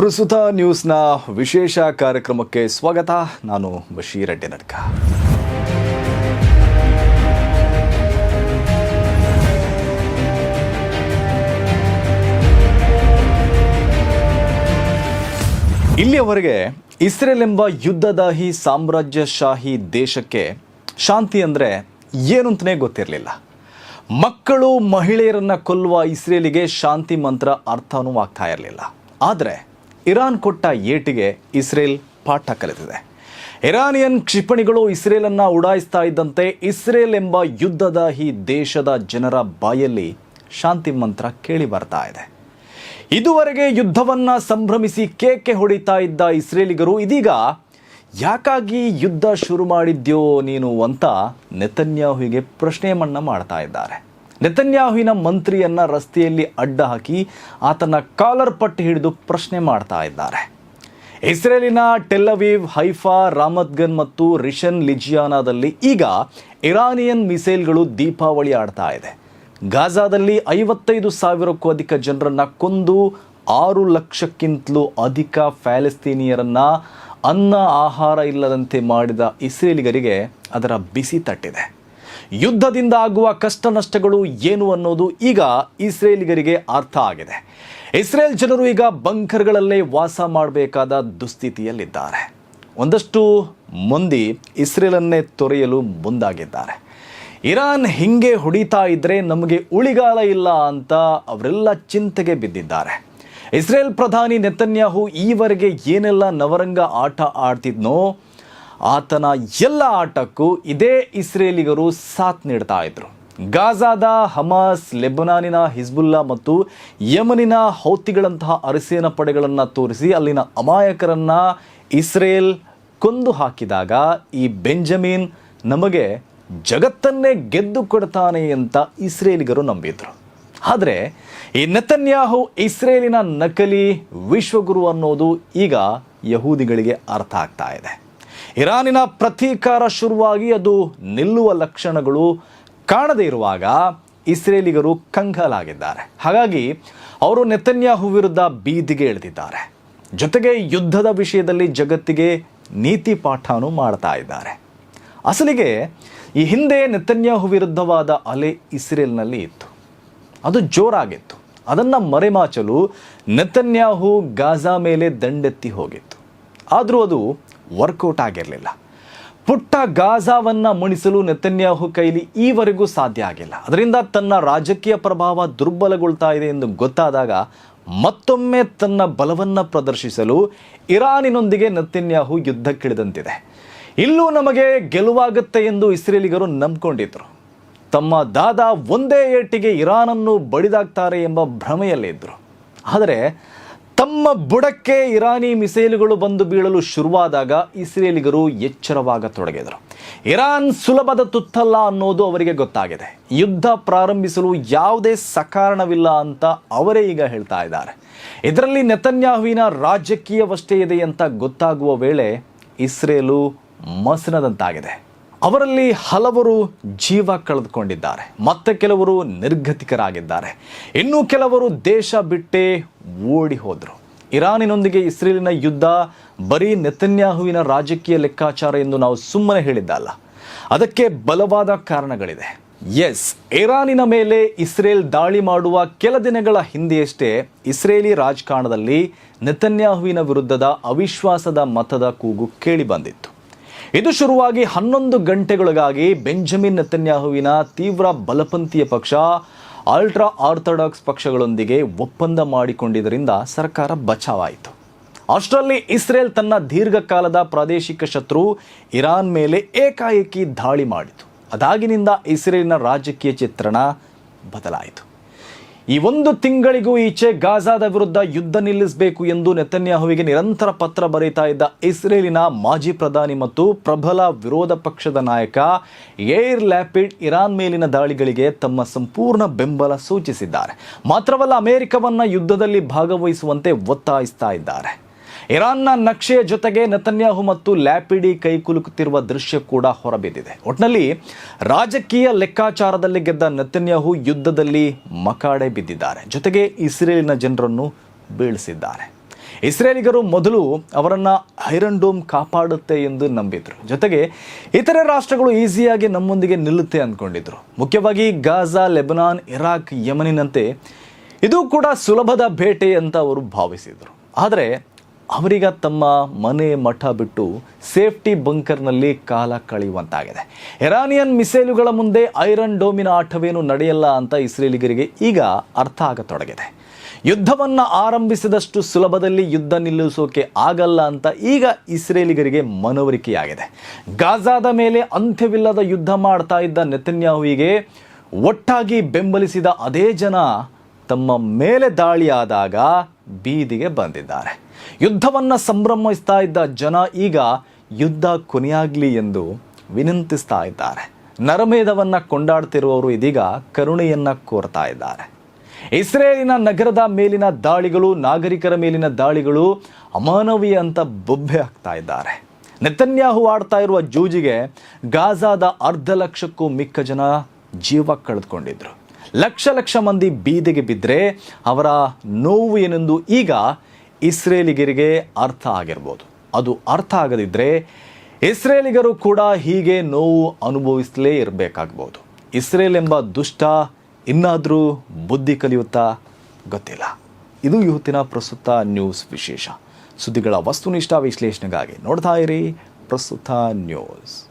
ಪ್ರಸ್ತುತ ನ್ಯೂಸ್ನ ವಿಶೇಷ ಕಾರ್ಯಕ್ರಮಕ್ಕೆ ಸ್ವಾಗತ. ನಾನು ಬಶೀರ್ ಅಡ್ಡಿನಡ್ಕ ಇಲ್ಲಿಯವರೆಗೆ ಇಸ್ರೇಲ್ ಎಂಬ ಯುದ್ಧದಾಹಿ ಸಾಮ್ರಾಜ್ಯಶಾಹಿ ದೇಶಕ್ಕೆ ಶಾಂತಿ ಅಂದರೆ ಅಂತಲೇ ಗೊತ್ತಿರಲಿಲ್ಲ. ಮಕ್ಕಳು ಮಹಿಳೆಯರನ್ನು ಕೊಲ್ಲುವ ಇಸ್ರೇಲಿಗೆ ಶಾಂತಿ ಮಂತ್ರ ಅರ್ಥನೂ ಆಗ್ತಾ ಇರಲಿಲ್ಲ. ಆದರೆ ಇರಾನ್ ಕೊಟ್ಟ ಏಟಿಗೆ ಇಸ್ರೇಲ್ ಪಾಠ ಕಲಿತಿದೆ. ಇರಾನಿಯನ್ ಕ್ಷಿಪಣಿಗಳು ಇಸ್ರೇಲನ್ನು ಉಡಾಯಿಸ್ತಾ ಇದ್ದಂತೆ ಇಸ್ರೇಲ್ ಎಂಬ ಈ ದೇಶದ ಜನರ ಬಾಯಲ್ಲಿ ಶಾಂತಿ ಮಂತ್ರ ಕೇಳಿ ಬರ್ತಾ ಇದೆ. ಇದುವರೆಗೆ ಯುದ್ಧವನ್ನ ಸಂಭ್ರಮಿಸಿ ಕೇಕೆ ಹೊಡಿತಾ ಇದ್ದ ಇಸ್ರೇಲಿಗರು ಇದೀಗ, ಯಾಕಾಗಿ ಯುದ್ಧ ಶುರು ಮಾಡಿದ್ಯೋ ನೀನು ಅಂತ ನೆತನ್ಯಾಹುವಿಗೆ ಪ್ರಶ್ನೆ ಮನ್ನ ಮಾಡ್ತಾ ಇದ್ದಾರೆ. ನೆತನ್ಯಾಹುವಿನ ಮಂತ್ರಿಯನ್ನ ರಸ್ತೆಯಲ್ಲಿ ಅಡ್ಡ ಹಾಕಿ ಆತನ ಕಾಲರ್ ಪಟ್ಟಿ ಹಿಡಿದು ಪ್ರಶ್ನೆ ಮಾಡ್ತಾ ಇದ್ದಾರೆ. ಇಸ್ರೇಲಿನ ಟೆಲ್ಲವೀವ್ ಹೈಫಾ, ರಾಮತ್ಗನ್ ಮತ್ತು ರಿಷನ್ ಲಿಜಿಯಾನಾದಲ್ಲಿ ಈಗ ಇರಾನಿಯನ್ ಮಿಸೈಲ್ಗಳು ದೀಪಾವಳಿ ಆಡ್ತಾ ಇದೆ. ಗಾಜಾದಲ್ಲಿ ಐವತ್ತೈದು ಸಾವಿರಕ್ಕೂ ಅಧಿಕ ಜನರನ್ನು ಕೊಂದು ಆರು ಲಕ್ಷಕ್ಕಿಂತಲೂ ಅಧಿಕ ಫ್ಯಾಲೆಸ್ತೀನಿಯರನ್ನ ಅನ್ನ, ಆಹಾರ ಇಲ್ಲದಂತೆ ಮಾಡಿದ ಇಸ್ರೇಲಿಗರಿಗೆ ಅದರ ಬಿಸಿ ತಟ್ಟಿದೆ. ಯುದ್ಧದಿಂದ ಆಗುವ ಕಷ್ಟ ನಷ್ಟಗಳು ಏನು ಅನ್ನೋದು ಈಗ ಇಸ್ರೇಲಿಗರಿಗೆ ಅರ್ಥ ಆಗಿದೆ. ಇಸ್ರೇಲ್ ಜನರು ಈಗ ಬಂಕರ್ಗಳಲ್ಲೇ ವಾಸ ಮಾಡಬೇಕಾದ ದುಸ್ಥಿತಿಯಲ್ಲಿದ್ದಾರೆ. ಒಂದಷ್ಟು ಮಂದಿ ಇಸ್ರೇಲನ್ನೇ ತೊರೆಯಲು ಮುಂದಾಗಿದ್ದಾರೆ. ಇರಾನ್ ಹಿಂಗೆ ಹೊಡಿತಾ ಇದ್ರೆ ನಮಗೆ ಉಳಿಗಾಲ ಇಲ್ಲ ಅಂತ ಅವರೆಲ್ಲ ಚಿಂತೆಗೆ ಬಿದ್ದಿದ್ದಾರೆ. ಇಸ್ರೇಲ್ ಪ್ರಧಾನಿ ನೆತನ್ಯಾಹು ಈವರೆಗೆ ಏನೆಲ್ಲ ನವರಂಗ ಆಟ ಆಡ್ತಿದ್ನೋ ಆತನ ಎಲ್ಲ ಆಟಕ್ಕೂ ಇದೇ ಇಸ್ರೇಲಿಗರು ಸಾಥ್ ನೀಡ್ತಾ ಇದ್ರು. ಗಾಜಾದ ಹಮಾಸ್, ಲೆಬನಾನಿನ ಹಿಜ್ಬುಲ್ಲಾ ಮತ್ತು ಯಮನಿನ ಹೌತಿಗಳಂತಹ ಅರಸೇನ ಪಡೆಗಳನ್ನು ತೋರಿಸಿ ಅಲ್ಲಿನ ಅಮಾಯಕರನ್ನು ಇಸ್ರೇಲ್ ಕೊಂದು ಹಾಕಿದಾಗ ಈ ಬೆಂಜಮಿನ್ ನಮಗೆ ಜಗತ್ತನ್ನೇ ಗೆದ್ದು ಕೊಡ್ತಾನೆ ಅಂತ ಇಸ್ರೇಲಿಗರು ನಂಬಿದ್ರು. ಆದರೆ ಈ ನೆತನ್ಯಾಹು ಇಸ್ರೇಲಿನ ನಕಲಿ ವಿಶ್ವಗುರು ಅನ್ನೋದು ಈಗ ಯಹೂದಿಗಳಿಗೆ ಅರ್ಥ ಆಗ್ತಾ ಇದೆ. ಇರಾನಿನ ಪ್ರತೀಕಾರ ಶುರುವಾಗಿ ಅದು ನಿಲ್ಲುವ ಲಕ್ಷಣಗಳು ಕಾಣದೇ ಇರುವಾಗ ಇಸ್ರೇಲಿಗರು ಕಂಗಾಲಾಗಿದ್ದಾರೆ. ಹಾಗಾಗಿ ಅವರು ನೆತನ್ಯಾಹು ವಿರುದ್ಧ ಬೀದಿಗೆ ಇಳಿದಿದ್ದಾರೆ. ಜೊತೆಗೆ ಯುದ್ಧದ ವಿಷಯದಲ್ಲಿ ಜಗತ್ತಿಗೆ ನೀತಿ ಪಾಠನೂ ಮಾಡ್ತಾ ಇದ್ದಾರೆ. ಅಸಲಿಗೆ ಈ ಹಿಂದೆ ನೆತನ್ಯಾಹು ವಿರುದ್ಧವಾದ ಅಲೆ ಇಸ್ರೇಲ್ನಲ್ಲಿ ಇತ್ತು. ಅದು ಜೋರಾಗಿತ್ತು. ಅದನ್ನು ಮರೆಮಾಚಲು ನೆತನ್ಯಾಹು ಗಾಜಾ ಮೇಲೆ ದಂಡೆತ್ತಿ ಹೋಗಿತ್ತು. ಆದರೂ ಅದು ವರ್ಕೌಟ್ ಆಗಿರಲಿಲ್ಲ. ಪುಟ್ಟ ಗಾಜಾವನ್ನು ಮುಣಿಸಲು ನೆತನ್ಯಾಹು ಕೈಲಿ ಈವರೆಗೂ ಸಾಧ್ಯ ಆಗಿಲ್ಲ. ಅದರಿಂದ ತನ್ನ ರಾಜಕೀಯ ಪ್ರಭಾವ ದುರ್ಬಲಗೊಳ್ತಾ ಇದೆ ಎಂದು ಗೊತ್ತಾದಾಗ ಮತ್ತೊಮ್ಮೆ ತನ್ನ ಬಲವನ್ನು ಪ್ರದರ್ಶಿಸಲು ಇರಾನಿನೊಂದಿಗೆ ನೆತನ್ಯಾಹು ಯುದ್ಧಕ್ಕಿಳಿದಂತಿದೆ. ಇಲ್ಲೂ ನಮಗೆ ಗೆಲುವಾಗುತ್ತೆ ಎಂದು ಇಸ್ರೇಲಿಗರು ನಂಬಿಕೊಂಡಿದ್ದರು ತಮ್ಮ ದಾದ ಒಂದೇ ಏಟಿಗೆ ಇರಾನನ್ನು ಬಡಿದಾಗ್ತಾರೆ ಎಂಬ ಭ್ರಮೆಯಲ್ಲಿದ್ದರು ಆದರೆ ತಮ್ಮ ಬುಡಕ್ಕೆ ಇರಾನಿ ಮಿಸೈಲುಗಳು ಬಂದು ಬೀಳಲು ಶುರುವಾದಾಗ ಇಸ್ರೇಲಿಗರು ಎಚ್ಚರವಾಗತೊಡಗಿದರು. ಇರಾನ್ ಸುಲಭದ ತುತ್ತಲ್ಲ ಅನ್ನೋದು ಅವರಿಗೆ ಗೊತ್ತಾಗಿದೆ. ಯುದ್ಧ ಪ್ರಾರಂಭಿಸಲು ಯಾವುದೇ ಸಕಾರಣವಿಲ್ಲ ಅಂತ ಅವರೇ ಈಗ ಹೇಳ್ತಾ ಇದ್ದಾರೆ. ಇದರಲ್ಲಿ ನೆತನ್ಯಾಹುವಿನ ರಾಜಕೀಯವಷ್ಟೇ ಇದೆ ಅಂತ ಗೊತ್ತಾಗುವ ವೇಳೆ ಇಸ್ರೇಲು ಮಸನದಂತಾಗಿದೆ. ಅವರಲ್ಲಿ ಹಲವರು ಜೀವ ಕಳೆದುಕೊಂಡಿದ್ದಾರೆ, ಮತ್ತೆ ಕೆಲವರು ನಿರ್ಗತಿಕರಾಗಿದ್ದಾರೆ. ಇನ್ನೂ ಕೆಲವರು ದೇಶ ಬಿಟ್ಟೇ ಓಡಿ ಹೋದರು. ಇರಾನಿನೊಂದಿಗೆ ಇಸ್ರೇಲಿನ ಯುದ್ಧ ಬರೀ ನೆತನ್ಯಾಹುವಿನ ರಾಜಕೀಯ ಲೆಕ್ಕಾಚಾರ ಎಂದು ನಾವು ಸುಮ್ಮನೆ ಹೇಳಿದ್ದಲ್ಲ. ಅದಕ್ಕೆ ಬಲವಾದ ಕಾರಣಗಳಿದೆ. ಎಸ್, ಇರಾನಿನ ಮೇಲೆ ಇಸ್ರೇಲ್ ದಾಳಿ ಮಾಡುವ ಕೆಲ ದಿನಗಳ ಹಿಂದೆಯಷ್ಟೇ ಇಸ್ರೇಲಿ ರಾಜಕಾರಣದಲ್ಲಿ ನೆತನ್ಯಾಹುವಿನ ವಿರುದ್ಧದ ಅವಿಶ್ವಾಸದ ಮತದ ಕೂಗು ಕೇಳಿಬಂದಿತ್ತು ಇದು ಶುರುವಾಗಿ ಹನ್ನೊಂದು ಗಂಟೆಗೊಳಗಾಗಿ ಬೆಂಜಮಿನ್ ನೆತನ್ಯಾಹುವಿನ ತೀವ್ರ ಬಲಪಂಥೀಯ ಪಕ್ಷ, ಅಲ್ಟ್ರಾ ಆರ್ಥೋಡಾಕ್ಸ್ ಪಕ್ಷಗಳೊಂದಿಗೆ ಒಪ್ಪಂದ ಮಾಡಿಕೊಂಡಿದ್ದರಿಂದ ಸರ್ಕಾರ ಬಚಾವಾಯಿತು. ಅಷ್ಟರಲ್ಲಿ ಇಸ್ರೇಲ್ ತನ್ನ ದೀರ್ಘಕಾಲದ ಪ್ರಾದೇಶಿಕ ಶತ್ರು ಇರಾನ್ ಮೇಲೆ ಏಕಾಏಕಿ ದಾಳಿ ಮಾಡಿತು. ಅದಾಗಿನಿಂದ ಇಸ್ರೇಲಿನ ರಾಜಕೀಯ ಚಿತ್ರಣ ಬದಲಾಯಿತು. ಈ ಒಂದು ತಿಂಗಳಿಗೂ ಈಚೆ ಗಾಜಾದ ವಿರುದ್ಧ ಯುದ್ಧ ನಿಲ್ಲಿಸಬೇಕು ಎಂದು ನೆತನ್ಯಾಹುವಿಗೆ ನಿರಂತರ ಪತ್ರ ಬರೀತಾ ಇದ್ದ ಇಸ್ರೇಲಿನ ಮಾಜಿ ಪ್ರಧಾನಿ ಮತ್ತು ಪ್ರಬಲ ವಿರೋಧ ಪಕ್ಷದ ನಾಯಕ ಏರ್ ಲ್ಯಾಪಿಡ್ ಇರಾನ್ ಮೇಲಿನ ದಾಳಿಗಳಿಗೆ ತಮ್ಮ ಸಂಪೂರ್ಣ ಬೆಂಬಲ ಸೂಚಿಸಿದ್ದಾರೆ. ಮಾತ್ರವಲ್ಲ ಅಮೆರಿಕವನ್ನ ಯುದ್ಧದಲ್ಲಿ ಭಾಗವಹಿಸುವಂತೆ ಒತ್ತಾಯಿಸ್ತಾ ಇದ್ದಾರೆ. ಇರಾನ್ನ ನಕ್ಷೆಯ ಜೊತೆಗೆ ನತನ್ಯಾಹು ಮತ್ತು ಲ್ಯಾಪಿಡಿ ಕೈಕುಲುಕುತ್ತಿರುವ ದೃಶ್ಯ ಕೂಡ ಹೊರಬಿದ್ದಿದೆ. ಒಟ್ನಲ್ಲಿ ರಾಜಕೀಯ ಲೆಕ್ಕಾಚಾರದಲ್ಲಿ ಗೆದ್ದ ನತನ್ಯಾಹು ಯುದ್ಧದಲ್ಲಿ ಮಕಾಡೆ ಬಿದ್ದಿದ್ದಾರೆ. ಜೊತೆಗೆ ಇಸ್ರೇಲಿನ ಜನರನ್ನು ಬೀಳಿಸಿದ್ದಾರೆ. ಇಸ್ರೇಲಿಗರು ಮೊದಲು ಅವರನ್ನು ಐರನ್ ಡೋಮ್ ಕಾಪಾಡುತ್ತೆ ಎಂದು ನಂಬಿದ್ರು. ಜೊತೆಗೆ ಇತರೆ ರಾಷ್ಟ್ರಗಳು ಈಸಿಯಾಗಿ ನಮ್ಮೊಂದಿಗೆ ನಿಲ್ಲುತ್ತೆ ಅಂದ್ಕೊಂಡಿದ್ರು. ಮುಖ್ಯವಾಗಿ ಗಾಜಾ, ಲೆಬನಾನ್, ಇರಾಕ್, ಯಮನಿನಂತೆ. ಇದು ಕೂಡ ಸುಲಭದ ಭೇಟೆ ಅಂತ ಅವರು ಭಾವಿಸಿದರು. ಆದರೆ ಅವರೀಗ ತಮ್ಮ ಮನೆ ಮಠ ಬಿಟ್ಟು ಸೇಫ್ಟಿ ಬಂಕರ್ನಲ್ಲಿ ಕಾಲ ಕಳೆಯುವಂತಾಗಿದೆ. ಇರಾನಿಯನ್ ಮಿಸೈಲುಗಳ ಮುಂದೆ ಐರನ್ ಡೋಮಿನ ಆಟವೇನು ನಡೆಯಲ್ಲ ಅಂತ ಇಸ್ರೇಲಿಗರಿಗೆ ಈಗ ಅರ್ಥ ಆಗತೊಡಗಿದೆ. ಯುದ್ಧವನ್ನು ಆರಂಭಿಸಿದಷ್ಟು ಸುಲಭದಲ್ಲಿ ಯುದ್ಧ ನಿಲ್ಲಿಸೋಕೆ ಆಗಲ್ಲ ಅಂತ ಈಗ ಇಸ್ರೇಲಿಗರಿಗೆ ಮನವರಿಕೆಯಾಗಿದೆ. ಗಾಜಾದ ಮೇಲೆ ಅಂತ್ಯವಿಲ್ಲದ ಯುದ್ಧ ಮಾಡ್ತಾ ಇದ್ದ ನೆತನ್ಯಾಹುವಿಗೆ ಒಟ್ಟಾಗಿ ಬೆಂಬಲಿಸಿದ ಅದೇ ಜನ ತಮ್ಮ ಮೇಲೆ ದಾಳಿಯಾದಾಗ ಬೀದಿಗೆ ಬಂದಿದ್ದಾರೆ. ಯುದ್ಧವನ್ನು ಸಂಭ್ರಮಿಸ್ತಾ ಇದ್ದ ಜನ ಈಗ ಯುದ್ಧ ಕೊನೆಯಾಗಲಿ ಎಂದು ವಿನಂತಿಸ್ತಾ ಇದ್ದಾರೆ. ನರಮೇಧವನ್ನು ಕೊಂಡಾಡ್ತಿರುವವರು ಇದೀಗ ಕರುಣೆಯನ್ನ ಕೋರ್ತಾ ಇದ್ದಾರೆ. ಇಸ್ರೇಲಿನ ನಗರದ ಮೇಲಿನ ದಾಳಿಗಳು, ನಾಗರಿಕರ ಮೇಲಿನ ದಾಳಿಗಳು ಅಮಾನವೀಯ ಅಂತ ಬೊಬ್ಬೆ ಹಾಕ್ತಾ ಇದ್ದಾರೆ. ನೆತನ್ಯಾಹು ಆಡ್ತಾ ಇರುವ ಜೂಜಿಗೆ ಗಾಜಾದ ಅರ್ಧ ಲಕ್ಷಕ್ಕೂ ಮಿಕ್ಕ ಜನ ಜೀವ ಕಳೆದುಕೊಂಡಿದ್ರು. ಲಕ್ಷ ಲಕ್ಷ ಮಂದಿ ಬೀದಿಗೆ ಬಿದ್ದರೆ ಅವರ ನೋವು ಏನೆಂದು ಈಗ ಇಸ್ರೇಲಿಗರಿಗೆ ಅರ್ಥ ಆಗಿರ್ಬೋದು. ಅದು ಅರ್ಥ ಆಗದಿದ್ದರೆ ಇಸ್ರೇಲಿಗರು ಕೂಡ ಹೀಗೆ ನೋವು ಅನುಭವಿಸಲೇ ಇರಬೇಕಾಗ್ಬೋದು. ಇಸ್ರೇಲ್ ಎಂಬ ದುಷ್ಟ ಇನ್ನಾದರೂ ಬುದ್ಧಿ ಕಲಿಯುತ್ತಾ ಗೊತ್ತಿಲ್ಲ. ಇದು ಇವತ್ತಿನ ಪ್ರಸ್ತುತ ನ್ಯೂಸ್ ವಿಶೇಷ. ಸುದ್ದಿಗಳ ವಸ್ತುನಿಷ್ಠ ವಿಶ್ಲೇಷಣೆಗಾಗಿ ನೋಡ್ತಾ ಇರಿ ಪ್ರಸ್ತುತ ನ್ಯೂಸ್.